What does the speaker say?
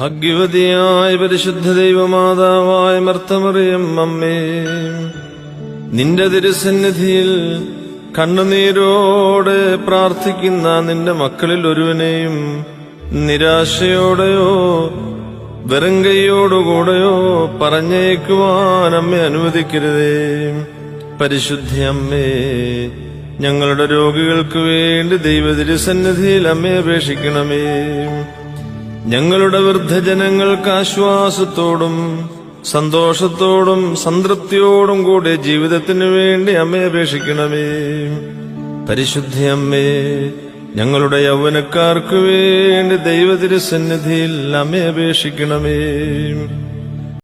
ഭാഗ്യവതിയായ പരിശുദ്ധ ദൈവമാതാവായ മർത്തമറിയം അമ്മേ. നിന്റെ തിരുസന്നിധിയിൽ കണ്ണുനീരോടെ പ്രാർത്ഥിക്കുന്ന നിന്റെ മക്കളിൽ ഒരുവനെയും നിരാശയോടെയോ വെറും കൈയോടുകൂടെയോ പറഞ്ഞേക്കുവാൻ അമ്മ അനുവദിക്കരുതേ. പരിശുദ്ധ അമ്മേ ഞങ്ങളുടെ രോഗികൾക്ക് വേണ്ടി ദൈവതിരുസന്നിധിയിൽ അമ്മയെ അപേക്ഷിക്കണമേ. ഞങ്ങളുടെ വൃദ്ധജനങ്ങൾക്ക് ആശ്വാസത്തോടും സന്തോഷത്തോടും സംതൃപ്തിയോടും കൂടെ ജീവിതത്തിനു വേണ്ടി അമ്മയെ അപേക്ഷിക്കണമേ. പരിശുദ്ധി അമ്മേ ഞങ്ങളുടെ യൗവനക്കാർക്ക് വേണ്ടി ദൈവതിരുസന്നിധിയിൽ അമ്മയെ അപേക്ഷിക്കണമേ.